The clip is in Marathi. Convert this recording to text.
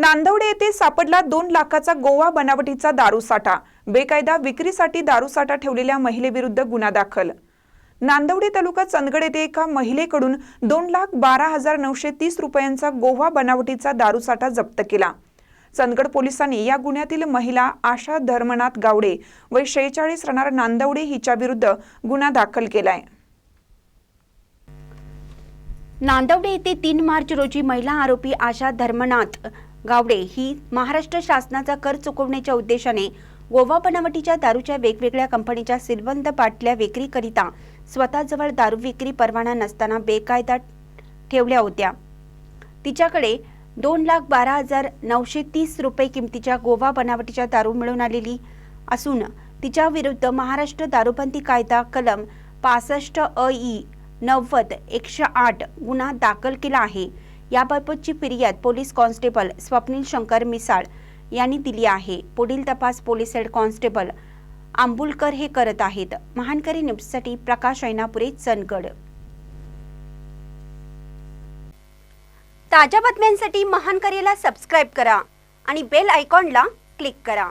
नांदवडे येथे सापडला दोन लाखाचा गोवा बनावटीचा दारूसाठा. बेकायदा विक्रीसाठी दारूसाठा ठेवलेल्या महिलेविरुद्ध गुन्हा दाखल. नांदवडे तालुका चंदगड येथे एका महिलेकडून दोन लाख बारा हजार नऊशे तीस रुपयांचा गोवा बनावटीचा दारूसाठा जप्त केला. चंदगड पोलिसांनी या गुन्ह्यातील महिला आशा धर्मनाथ गावडे वय शेहेचाळीस राहणार नांदवडे हिच्या विरुद्ध गुन्हा दाखल केलाय. नांदवडे येथे तीन मार्च रोजी महिला आरोपी आशा धर्मनाथ गावडे ही महाराष्ट्र शासनाचा कर चुकवण्याच्या उद्देशाने गोवा बनावटीच्या दारूच्या वेगवेगळ्या कंपनीच्या सिलबंद बाटल्या विक्रीकरिता स्वतःजवळ दारू विक्री परवाना नसताना बेकायदा ठेवल्या होत्या. तिच्याकडे दोन लाख बारा हजार नऊशे तीस रुपये किमतीच्या गोवा बनावटीच्या दारू मिळून आलेली असून तिच्या विरुद्ध महाराष्ट्र दारूबंदी कायदा कलम पासष्ट अ ई नव्वद एकशे आठ गुन्हा दाखल केला आहे. याबाबतची फिर्याद पोलीस कॉन्स्टेबल स्वप्नील शंकर मिसाळ यांनी दिली आहे. पुढील तपास पोलीस हेड कॉन्स्टेबल आंबुलकर हे करत आहेत. महानकरी न्यूजसाठी प्रकाश ऐनापुरे चंदगड. ताज्या बातम्यांसाठी महानकरीला सबस्क्राईब करा आणि बेल आयकॉनला क्लिक करा.